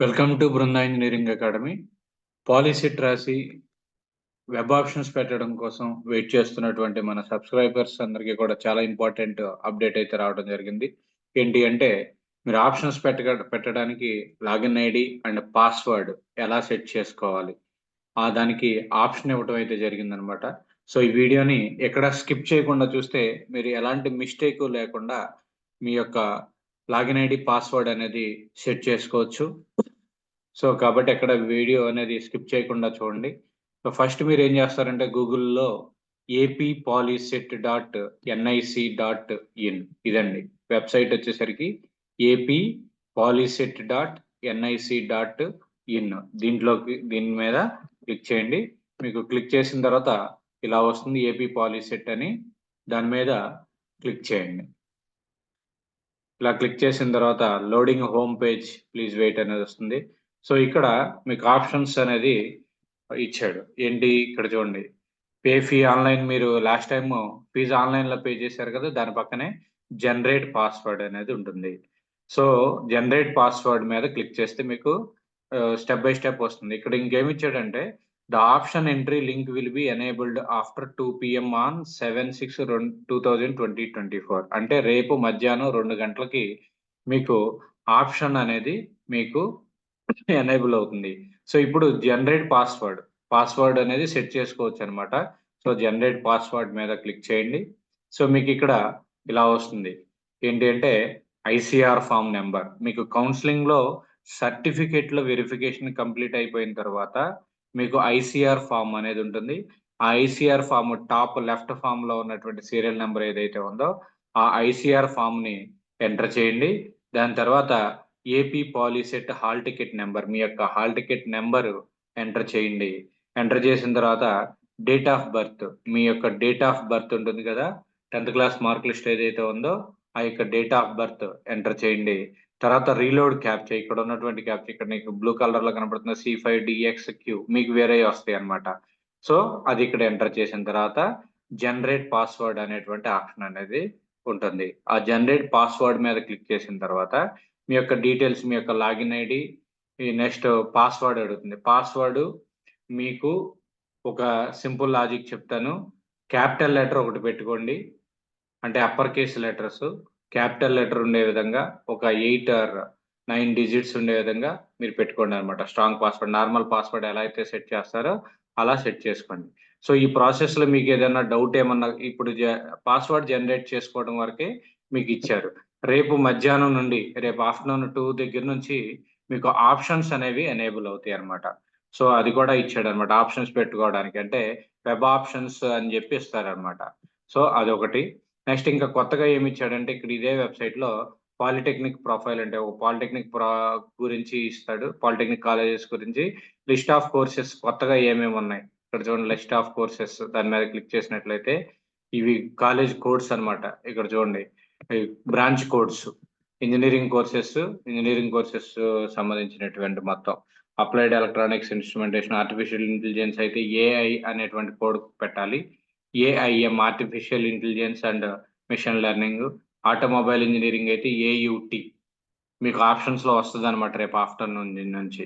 Welcome to Brinda engineering academy policy రాసి web options పెట్టడం కోసం వెయిట్ చేస్తున్నటువంటి మన సబ్స్క్రైబర్స్ అందరికీ కూడా చాలా ఇంపార్టెంట్ అప్డేట్ అయితే రావడం జరిగింది. ఏంటి అంటే మీరు ఆప్షన్స్ పెట్ట పెట్టడానికి లాగిన్ ఐడి అండ్ పాస్వర్డ్ ఎలా సెట్ చేసుకోవాలి? ఆ దానికి ఆప్షన్ ఇవ్వడం అయితే జరిగిందనమాట. సో ఈ వీడియోని ఎక్కడ స్కిప్ చేయకుండా చూస్తే మీరు ఎలాంటి మిస్టేక్ లేకుండా మీ యొక్క లాగిన్ ఐడి పాస్వర్డ్ అనేది సెట్ చేసుకోవచ్చు. సో కాబట్టి ఎక్కడ వీడియో అనేది స్కిప్ చేయకుండా చూడండి. సో ఫస్ట్ మీరు ఏం చేస్తారంటే గూగుల్లో AP POLYCET dot NIC dot in ఇదండి. వెబ్సైట్ వచ్చేసరికి AP POLYCET dot NIC dot in దీంట్లోకి దీని మీద క్లిక్ చేయండి. మీకు క్లిక్ చేసిన తర్వాత ఇలా వస్తుంది ఏపీ పాలిసెట్ అని. దాని మీద క్లిక్ చేయండి. ఇలా క్లిక్ చేసిన తర్వాత loading home page please wait అనేది వస్తుంది. సో ఇక్కడ మీకు ఆప్షన్స్ అనేది ఇచ్చాడు. ఏంటి? ఇక్కడ చూడండి. పే ఫీ ఆన్లైన్ మీరు లాస్ట్ టైం ఫీజు ఆన్లైన్లో పే చేశారు కదా దాని పక్కనే జనరేట్ పాస్వర్డ్ అనేది ఉంటుంది. సో జనరేట్ పాస్వర్డ్ మీద క్లిక్ చేస్తే మీకు స్టెప్ బై స్టెప్ వస్తుంది. ఇక్కడ ఇంకేమి ఇచ్చాడంటే the option entry link will be enabled after two PM on seven six రెండు two thousand twenty twenty four అంటే రేపు మధ్యాహ్నం రెండు గంటలకి మీకు ఆప్షన్ అనేది మీకు ఎనేబుల్ అవుతుంది. సో ఇప్పుడు జనరేట్ పాస్వర్డ్. పాస్వర్డ్ అనేది సెట్ చేసుకోవచ్చు అనమాట సో జనరేట్ పాస్వర్డ్ మీద క్లిక్ చేయండి. సో మీకు ఇక్కడ ఇలా వస్తుంది. ఏంటి అంటే ఐసీఆర్ ఫామ్ నెంబర్. మీకు కౌన్సిలింగ్లో సర్టిఫికేట్లో వెరిఫికేషన్ కంప్లీట్ అయిపోయిన తర్వాత మీకు ఐసీఆర్ ఫామ్ అనేది ఉంటుంది. ఆ ఐసీఆర్ ఫామ్ టాప్ లెఫ్ట్ ఫామ్లో ఉన్నటువంటి సీరియల్ నెంబర్ ఏదైతే ఉందో ఆ ఐసీఆర్ ఫామ్ని ఎంటర్ చేయండి. దాని తర్వాత AP POLYCET hall ticket number మీ యొక్క హాల్ టికెట్ నెంబర్ ఎంటర్ చేయండి. ఎంటర్ చేసిన తర్వాత డేట్ ఆఫ్ బర్త్ మీ యొక్క డేట్ ఆఫ్ బర్త్ ఉంటుంది కదా. టెన్త్ క్లాస్ మార్క్ లిస్ట్ ఏదైతే ఉందో ఆ యొక్క డేట్ ఆఫ్ బర్త్ ఎంటర్ చేయండి. తర్వాత రీలోడ్ క్యాప్చర్ ఇక్కడ ఉన్నటువంటి క్యాప్చర్ ఇక్కడ నీకు బ్లూ కలర్లో కనబడుతుంది సి ఫైవ్ డిఎక్స్ క్యూ మీకు వేరే వస్తాయి అనమాట సో అది ఇక్కడ ఎంటర్ చేసిన తర్వాత జనరేట్ పాస్వర్డ్ అనేటువంటి ఆప్షన్ అనేది ఉంటుంది. ఆ జనరేట్ పాస్వర్డ్ మీద క్లిక్ చేసిన తర్వాత మీ యొక్క డీటెయిల్స్ మీ యొక్క లాగిన్ ఐడి నెక్స్ట్ పాస్వర్డ్ అడుగుతుంది. పాస్వర్డ్ మీకు ఒక సింపుల్ లాజిక్ చెప్తాను. క్యాపిటల్ లెటర్ ఒకటి పెట్టుకోండి. అంటే upper case letters capital letter ఉండే విధంగా ఒక ఎయిట్ ఆర్ నైన్ డిజిట్స్ ఉండే విధంగా మీరు పెట్టుకోండి అనమాట స్ట్రాంగ్ పాస్వర్డ్ నార్మల్ పాస్వర్డ్ ఎలా అయితే సెట్ చేస్తారో అలా సెట్ చేసుకోండి. సో ఈ ప్రాసెస్లో మీకు ఏదైనా డౌట్ ఏమన్నా ఇప్పుడు పాస్వర్డ్ జనరేట్ చేసుకోవడం వరకే మీకు ఇచ్చారు. రేపు మధ్యాహ్నం నుండి రేపు ఆఫ్టర్నూన్ టూ దగ్గర నుంచి మీకు ఆప్షన్స్ అనేవి ఎనేబుల్ అవుతాయి అనమాట సో అది కూడా ఇచ్చాడు అనమాట ఆప్షన్స్ పెట్టుకోవడానికి. అంటే వెబ్ ఆప్షన్స్ అని చెప్పి ఇస్తారనమాట సో అదొకటి. నెక్స్ట్ ఇంకా కొత్తగా ఏమి ఇచ్చాడంటే ఇక్కడ ఇదే వెబ్సైట్లో పాలిటెక్నిక్ ప్రొఫైల్ అంటే ఒక పాలిటెక్నిక్ ప్రో గురించి ఇస్తాడు పాలిటెక్నిక్ కాలేజెస్ గురించి. లిస్ట్ ఆఫ్ కోర్సెస్ కొత్తగా ఏమేమి ఉన్నాయి? ఇక్కడ చూడండి లిస్ట్ ఆఫ్ కోర్సెస్ దాని మీద క్లిక్ చేసినట్లయితే ఇవి కాలేజ్ కోడ్స్ అనమాట ఇక్కడ చూడండి branch codes. Engineering courses engineering courses సంబంధించినటువంటి మొత్తం. Applied electronics instrumentation artificial intelligence అయితే ఏఐ అనేటువంటి కోడ్ పెట్టాలి. AIM artificial intelligence and machine learning automobile engineering అయితే ఏయుటి మీకు ఆప్షన్స్లో వస్తుంది అనమాట రేపు ఆఫ్టర్నూన్ నుంచి.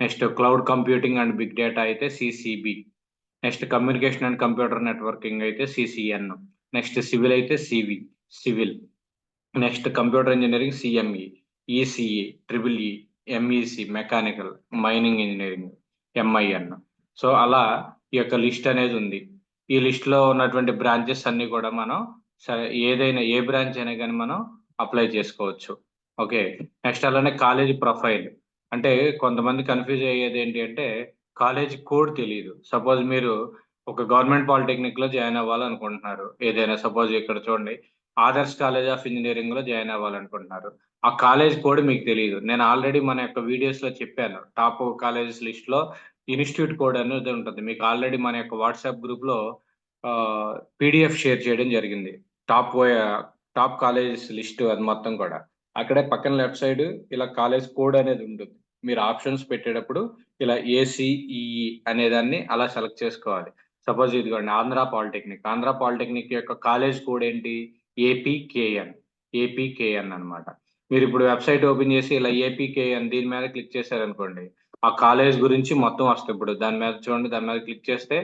Next cloud computing and big data అయితే CCB next communication and computer networking అయితే సిసిఎన్ నెక్స్ట్ సివిల్ అయితే CV civil next computer engineering CME ECE triple E MEC mechanical mining engineering MIN so అలా ఈ యొక్క list అనేది ఉంది. ఈ లిస్ట్లో ఉన్నటువంటి బ్రాంచెస్ అన్ని కూడా మనం సరే ఏదైనా ఏ బ్రాంచ్ అయినా కానీ మనం అప్లై చేసుకోవచ్చు. ఓకే నెక్స్ట్ అలానే కాలేజ్ ప్రొఫైల్ అంటే కొంతమంది కన్ఫ్యూజ్ అయ్యేది ఏంటి అంటే కాలేజ్ కోడ్ తెలియదు సపోజ్ మీరు ఒక గవర్నమెంట్ పాలిటెక్నిక్లో జాయిన్ అవ్వాలనుకుంటున్నారు. ఏదైనా సపోజ్ ఇక్కడ చూడండి ఆదర్శ్ కాలేజ్ ఆఫ్ ఇంజనీరింగ్లో జాయిన్ అవ్వాలనుకుంటున్నారు. ఆ కాలేజ్ కోడ్ మీకు తెలియదు నేను ఆల్రెడీ మన యొక్క వీడియోస్లో చెప్పాను. టాప్ కాలేజెస్ లిస్ట్లో ఇన్స్టిట్యూట్ కోడ్ అనేది ఉంటుంది. మీకు ఆల్రెడీ మన యొక్క వాట్సాప్ గ్రూప్లో పీడిఎఫ్ షేర్ చేయడం జరిగింది. టాప్ టాప్ కాలేజెస్ లిస్ట్ అది మొత్తం కూడా. అక్కడే పక్కన లెఫ్ట్ సైడ్ ఇలా కాలేజ్ కోడ్ అనేది ఉంటుంది. మీరు ఆప్షన్స్ పెట్టేటప్పుడు ఇలా ఏసీఈ అనేదాన్ని అలా సెలెక్ట్ చేసుకోవాలి. సపోజ్ ఇదిగోండి ఆంధ్ర పాలిటెక్నిక్. ఆంధ్ర పాలిటెక్నిక్ యొక్క కాలేజ్ కోడ్ ఏంటి? ఏపీకేఎన్ ఏపీకేఎన్ అనమాట మీరు ఇప్పుడు వెబ్సైట్ ఓపెన్ చేసి ఇలా ఏపీకేఎన్ దీని మీద క్లిక్ చేశారనుకోండి ఆ కాలేజ్ గురించి మొత్తం వస్తుంది. ఇప్పుడు దాని మీద చూడండి దాని మీద క్లిక్ చేస్తే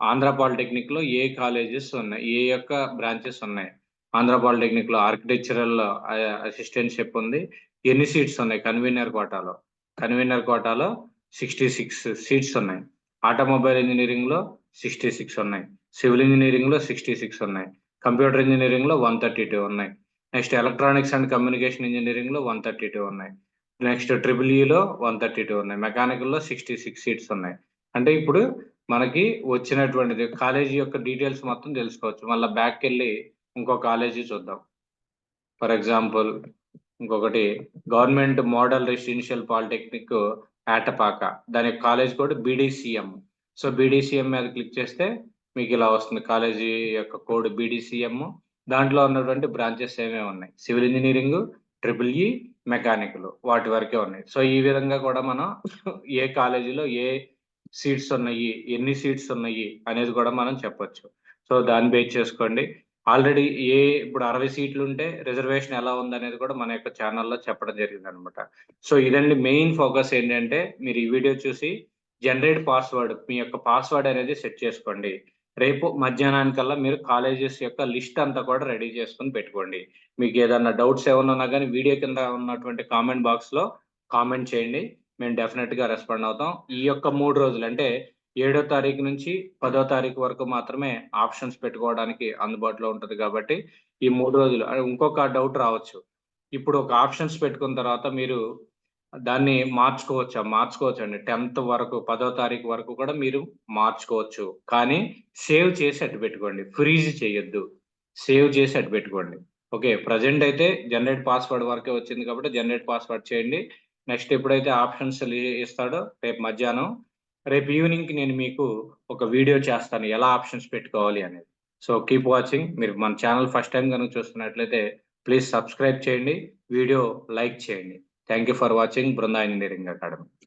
ఆంధ్ర పాలిటెక్నిక్లో ఏ కాలేజెస్ ఉన్నాయి ఏ యొక్క బ్రాంచెస్ ఉన్నాయి. ఆంధ్ర పాలిటెక్నిక్లో ఆర్కిటెక్చరల్ అసిస్టెంట్షిప్ ఉంది ఎన్ని సీట్స్ ఉన్నాయి? కన్వీనర్ కోటాలో. కన్వీనర్ కోటాలో సిక్స్టీ సిక్స్ సీట్స్ ఉన్నాయి. ఆటోమొబైల్ ఇంజనీరింగ్లో సిక్స్టీ సిక్స్ ఉన్నాయి. సివిల్ ఇంజనీరింగ్లో సిక్స్టీ సిక్స్ ఉన్నాయి. కంప్యూటర్ ఇంజనీరింగ్లో వన్ థర్టీ టూ ఉన్నాయి. నెక్స్ట్ ఎలక్ట్రానిక్స్ అండ్ కమ్యూనికేషన్ ఇంజనీరింగ్లో వన్ థర్టీ టూ ఉన్నాయి. నెక్స్ట్ ట్రిపుల్ ఈలో వన్ థర్టీ టూ ఉన్నాయి. మెకానికల్లో సిక్స్టీ సిక్స్ సీట్స్ ఉన్నాయి. అంటే ఇప్పుడు మనకి వచ్చినటువంటిది కాలేజీ యొక్క డీటెయిల్స్ మొత్తం తెలుసుకోవచ్చు. మళ్ళీ బ్యాక్ వెళ్ళి ఇంకో కాలేజీ చూద్దాం. ఫర్ ఎగ్జాంపుల్ ఇంకొకటి government model residential polytechnic Atapaka దాని college code BDCM. So BDCM మీద క్లిక్ చేస్తే మీకు ఇలా వస్తుంది. కాలేజీ యొక్క కోడ్ బీడీసీఎం. దాంట్లో ఉన్నటువంటి బ్రాంచెస్ ఏమేమి ఉన్నాయి? Civil engineering triple E mechanical వాటి వరకే ఉన్నాయి. సో ఈ విధంగా కూడా మనం ఏ కాలేజీలో ఏ సీట్స్ ఉన్నాయి ఎన్ని సీట్స్ ఉన్నాయి అనేది కూడా మనం చెప్పొచ్చు. సో దాన్ని బేస్ చేసుకోండి. ఆల్రెడీ ఏ ఇప్పుడు అరవై సీట్లు ఉంటే రిజర్వేషన్ ఎలా ఉంది అనేది కూడా మన యొక్క ఛానల్లో చెప్పడం జరిగింది అనమాట సో ఇదండి మెయిన్ ఫోకస్ ఏంటంటే మీరు ఈ వీడియో చూసి జనరేట్ పాస్వర్డ్ మీ యొక్క పాస్వర్డ్ అనేది సెట్ చేసుకోండి. రేపు మధ్యాహ్నానికల్లా మీరు కాలేజెస్ యొక్క లిస్ట్ అంతా కూడా రెడీ చేసుకుని పెట్టుకోండి. మీకు ఏదన్నా డౌట్స్ ఏమైనా ఉన్నా కానీ వీడియో కింద ఉన్నటువంటి కామెంట్ బాక్స్లో కామెంట్ చేయండి. మేము డెఫినెట్గా రెస్పాండ్ అవుతాం. ఈ యొక్క మూడు రోజులు అంటే ఏడో తారీఖు నుంచి పదో తారీఖు వరకు మాత్రమే ఆప్షన్స్ పెట్టుకోవడానికి అందుబాటులో ఉంటుంది కాబట్టి ఈ మూడు రోజులు. ఇంకొక డౌట్ రావచ్చు. ఇప్పుడు ఒక ఆప్షన్స్ పెట్టుకున్న తర్వాత మీరు దాన్ని మార్చుకోవచ్చా? మార్చుకోవచ్చు అండి టెన్త్ వరకు పదో తారీఖు వరకు కూడా మీరు మార్చుకోవచ్చు. కానీ సేవ్ చేసి అటు పెట్టుకోండి. ఫ్రీజ్ చేయొద్దు. సేవ్ చేసి అటు పెట్టుకోండి. ఓకే ప్రజెంట్ అయితే జనరేట్ పాస్వర్డ్ వరకే వచ్చింది కాబట్టి జనరేట్ పాస్వర్డ్ చేయండి. నెక్స్ట్ ఎప్పుడైతే ఆప్షన్స్ ఇస్తాడో రేపు మధ్యాహ్నం రేపు ఈవినింగ్కి నేను మీకు ఒక వీడియో చేస్తాను. ఎలా ఆప్షన్స్ పెట్టుకోవాలి అనేది. So keep watching. మీరు మన ఛానల్ ఫస్ట్ టైం కనుక చూస్తున్నట్లయితే ప్లీజ్ సబ్స్క్రైబ్ చేయండి. వీడియో లైక్ చేయండి. Thank you for watching Brinda engineering academy